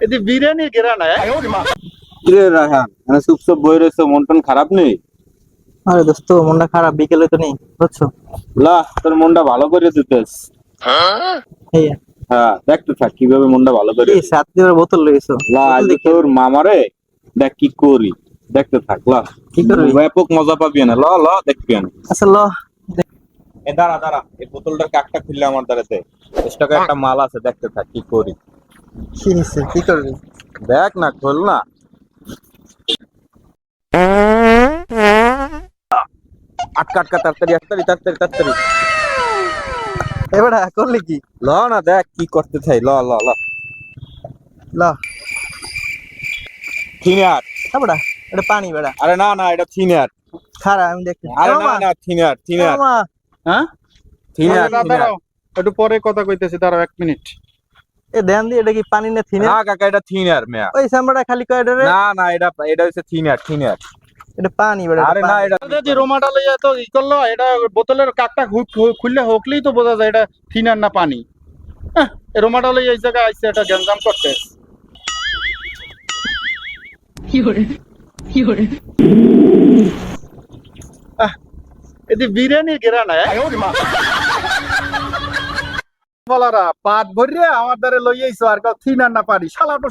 এদি বিরিয়ানি গেরা না কিরে রায়হান মানে চুপ চুপ বই রয়েছে মন টন খারাপ নেই? আরে দোস্ত মনটা খারাপ বিকেলে তো নেই বুঝছ? লা তোর মনটা ভালো করে দিতেস। এই হ্যাঁ থাক কীভাবে মনটা ভালো করে এই সাত লিটার বোতল লইছো। লা আজ তোর মামারে দেখ কি করি। দেখতে থাক লা। কি করবি? ব্যাপক মজা পাবি না ল ল দেখবি না আচ্ছা ল এ দাঁড়া দাঁড়া এই বোতলটার কাকটা খুললে আমার দ্বারাতে। স্টকে একটা মাল আছে দেখতে থাক কি করি? কি নিচ্ছে কি করবি দেখ না খোল না। আটকা আটকা তাড়াতাড়ি তাড়াতাড়ি তাড়াতাড়ি তাড়াতাড়ি। এবারে করলি কি? ল না দেখ কি করতে চাই ল ল ল। ল। থিনার এবারে এটা পানি বেড়া আরে না না এটা থিনার খারা আমি দেখতে আরে না না থিনার থিনার হ্যাঁ? থিনার দাঁড়াও। একটু পরে কথা কইতেছি দাঁড়াও এক মিনিট। এ ধ্যান দি এটা কি পানি না থিনার? না কাকা এটা থিনার মিয়া। ওই সামড়া খালি কয় না না এটা এটা হইছে থিনার থিনার। এটা পানি বড় আরে না এটা যদি রোমাটা তো ই করল এটা বোতলের কাকটা খুললে হকলেই তো বোঝা যায় এটা থিনার না পানি। হ্যাঁ, রোমাটা লইয়া আইছে এটা গঞ্জাম করতে। কি হরে কি হরে এতে বিরিয়ানির গেরা না হ্যাঁ? বলারা পাট ভরিয়ে আমার দ্বারে লইয়াইছো আর কাউ থিনার না পারি শালা তো